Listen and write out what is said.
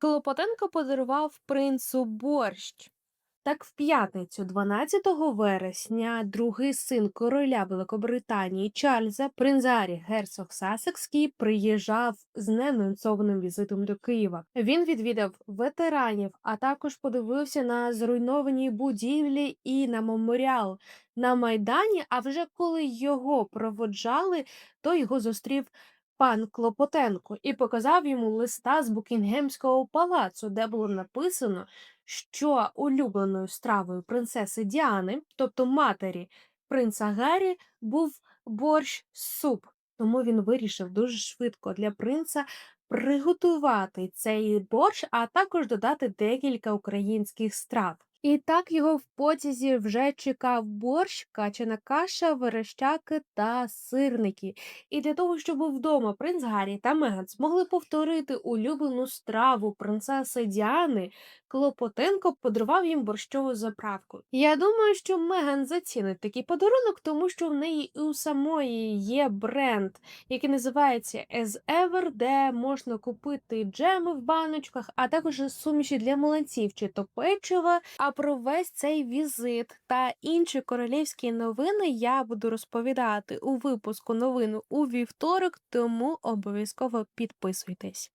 Клопотенко подарував принцу борщ. Так, в п'ятницю, 12 вересня, другий син короля Великобританії Чарльза, принц Гаррі, герцог Сасекський, приїжджав з неанонсованим візитом до Києва. Він відвідав ветеранів, а також подивився на зруйновані будівлі і на меморіал на Майдані. А вже коли його проводжали, то його зустрів пан Клопотенко і показав йому листа з Букінгемського палацу, де було написано, що улюбленою стравою принцеси Діани, тобто матері принца Гаррі, був борщ суп. Тому він вирішив дуже швидко для принца приготувати цей борщ, а також додати декілька українських страв. І так його в потязі вже чекав борщ, качана каша, верещаки та сирники. І для того, щоб вдома принц Гаррі та Меган змогли повторити улюблену страву принцеси Діани, Клопотенко подарував їм борщову заправку. Я думаю, що Меган зацінить такий подарунок, тому що в неї і у самої є бренд, який називається As Ever, де можна купити джеми в баночках, а також суміші для млинців чи то печива. Про весь цей візит та інші королівські новини я буду розповідати у випуску новин у вівторок, тому обов'язково підписуйтесь.